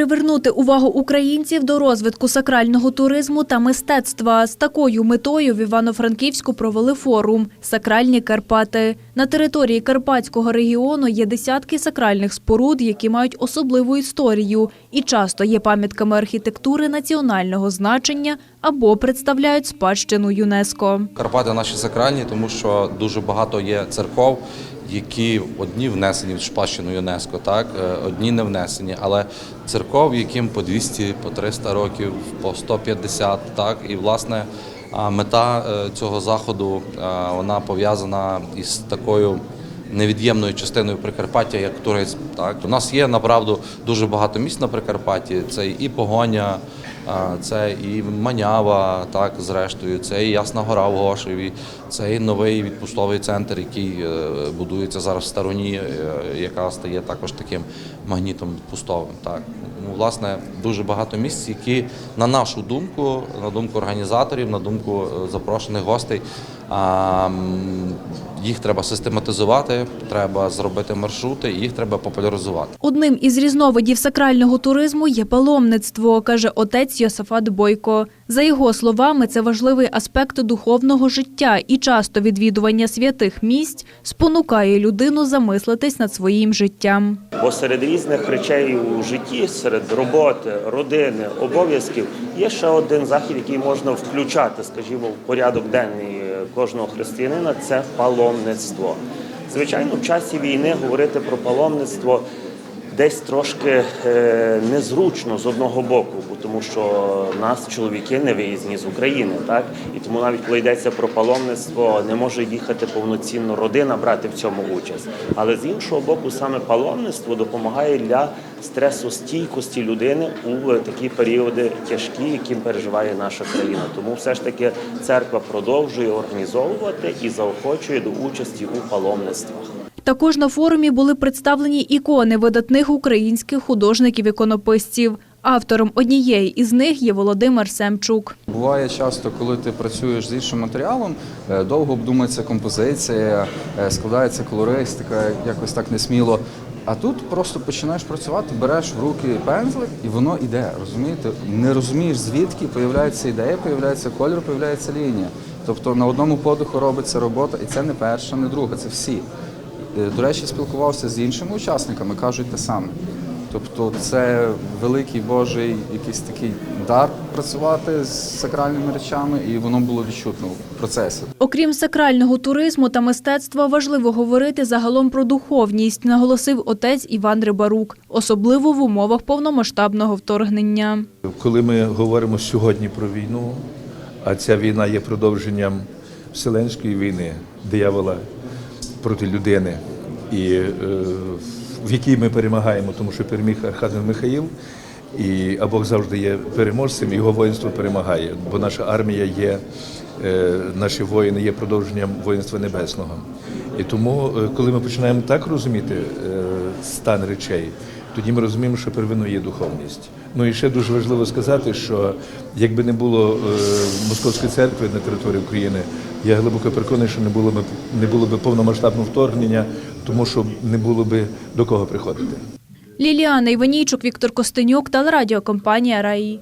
Привернути увагу українців до розвитку сакрального туризму та мистецтва з такою метою в Івано-Франківську провели форум Сакральні Карпати. На території Карпатського регіону є десятки сакральних споруд, які мають особливу історію і часто є пам'ятками архітектури національного значення або представляють спадщину ЮНЕСКО. Карпати наші сакральні, тому що дуже багато є церков, які одні внесені в спадщину ЮНЕСКО, так е, одні не внесені, але церков, яким по 200, по 300 років, по 150, так і власне мета е, цього заходу е, вона пов'язана із такою. Невід'ємною частиною Прикарпаття як туризм. Так у нас є направду дуже багато місць на Прикарпатті. Це і Погоня, це і Манява, так зрештою, це і Ясна Гора в Гошеві, це і новий відпустовий центр, який е, будується зараз в стороні, е, яка стає також таким магнітом відпустовим. Так ну, власне дуже багато місць, які на нашу думку, на думку організаторів, на думку е, запрошених гостей. Їх треба систематизувати, треба зробити маршрути, їх треба популяризувати. Одним із різновидів сакрального туризму є паломництво, каже отець Йосафат Бойко. За його словами, це важливий аспект духовного життя, і часто відвідування святих місць спонукає людину замислитись над своїм життям. Бо серед різних речей у житті, серед роботи, родини, обов'язків є ще один захід, який можна включати, скажімо, в порядок денний кожного християнина це паломництво. Звичайно, в часі війни говорити про паломництво десь трошки е, незручно з одного боку, тому що нас чоловіки не виїзні з України, так і тому навіть коли йдеться про паломництво, не може їхати повноцінно родина брати в цьому участь. Але з іншого боку, саме паломництво допомагає для стресостійкості людини у такі періоди тяжкі, яким переживає наша країна. Тому все ж таки церква продовжує організовувати і заохочує до участі у паломництвах. Також на форумі були представлені ікони видатних українських художників-іконописців. Автором однієї із них є Володимир Семчук. Буває часто, коли ти працюєш з іншим матеріалом, е, довго обдумується композиція, е, складається колористика, якось так несміло. А тут просто починаєш працювати, береш в руки пензлик, і воно йде. Розумієте? Не розумієш, звідки появляється ідея, появляється кольор, появляється лінія. Тобто на одному подиху робиться робота, і це не перша, не друга, це всі. Е, До речі, спілкувався з іншими учасниками, кажуть те саме. Тобто це великий Божий якийсь такий дар працювати з сакральними речами, і воно було відчутно в процесі. Окрім сакрального туризму та мистецтва, важливо говорити загалом про духовність, наголосив отець Іван Рибарук, особливо в умовах повномасштабного вторгнення. Коли ми говоримо сьогодні про війну, а ця війна є продовженням Вселенської війни, диявола проти людини, і е, в якій ми перемагаємо, тому що переміг Архангел Михаїл, і а Бог завжди є переможцем, його воїнство перемагає, бо наша армія є, е, наші воїни є продовженням воїнства небесного. І тому, е, коли ми починаємо так розуміти е, стан речей, тоді ми розуміємо, що первинною є духовність. Ну і ще дуже важливо сказати, що якби не було е, московської церкви на території України, я глибоко переконаний, що не було б не було б повномасштабного вторгнення, тому що не було б до кого приходити. Ліліана Іванійчук, Віктор Костенюк, телерадіокомпанія Раї.